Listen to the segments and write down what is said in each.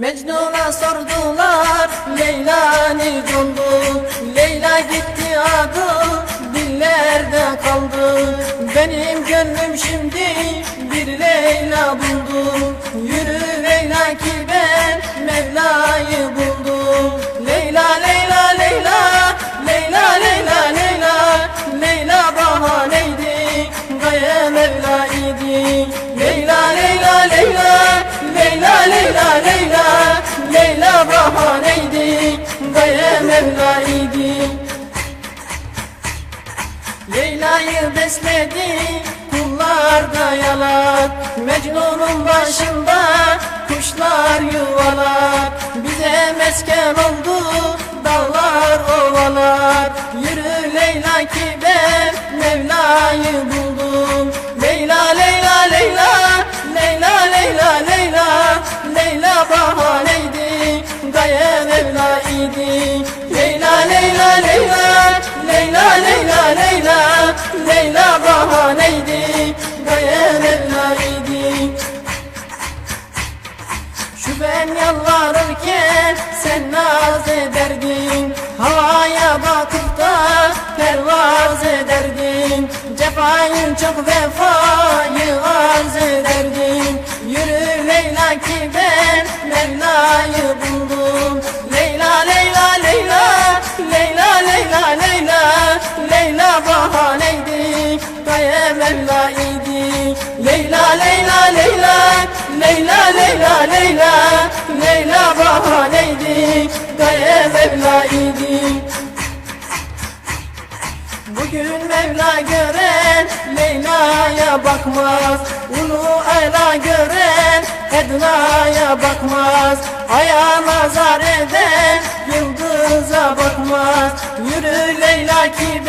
Mecnun'a sordular Leyla nerede oldu Leyla gitti adı dillerde kaldı. Benim gönlüm şimdi bir Leyla buldu. Yürü Leyla ki ben Leyla'yı besledi kullarda yalak Mecnun'un başında kuşlar yuvalak Bize mesken oldu dağlar ovalar. Yürü Leyla ki ben Mevla'yı buldum ben yalvarırken sen naz ederdin. Havaya bakıp da pervaz ederdin. Cefayı çok vefayı arz ederdin. Yürü Leyla ki ben Mevla'yı buldum. Leyla Leyla Leyla Leyla Leyla Leyla Leyla bahaneydi. Gaye Mevla Leyla Leyla Leyla Leyla Leyla Leyla Mevla idi Bugün Mevla gören Leyla'ya bakmaz. Ulu ayla gören Edna'ya bakmaz. Aya nazar eden Yıldıza bakmaz. Yürü Leyla ki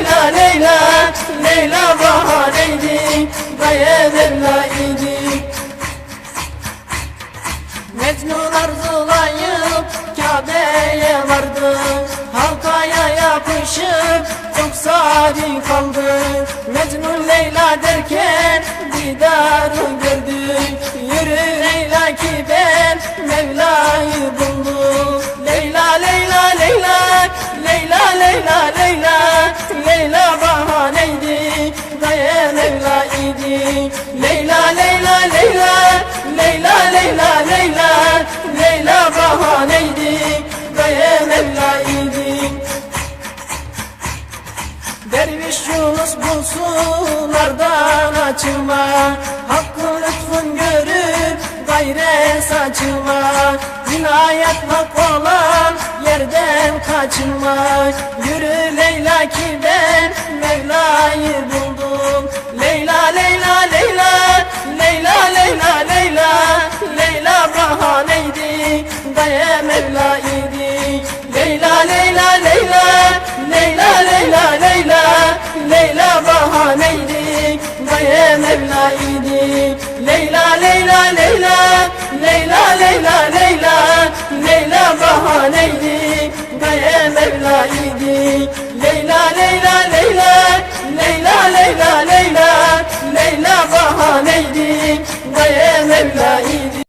Leyla Leyla Leyla Leyla bahaneydi Gaye Mevla idi Mecnun arzulayıp Kabe'ye vardı Halkaya yapışıp çok sadi kaldı Mecnun Leyla derken didarı gördü Yürü Leyla ki ben Mevla'yı buldum Leyla Leyla Leyla Leyla Leyla Leyla Leyla Leyla Leyla bahaneydi Gaye Mevla idi Derviş Yunus bu sulardan açılma Hakkı lütfun görüp gayre saçılma Inayet hak olan yerden kaçınma. Yürü Leyla ki ben Gaye Mevla idi Leyla Leyla Leyla Leyla Leyla Leyla Leyla bahaneydi. Gaye Mevla idi. Leyla Leyla Leyla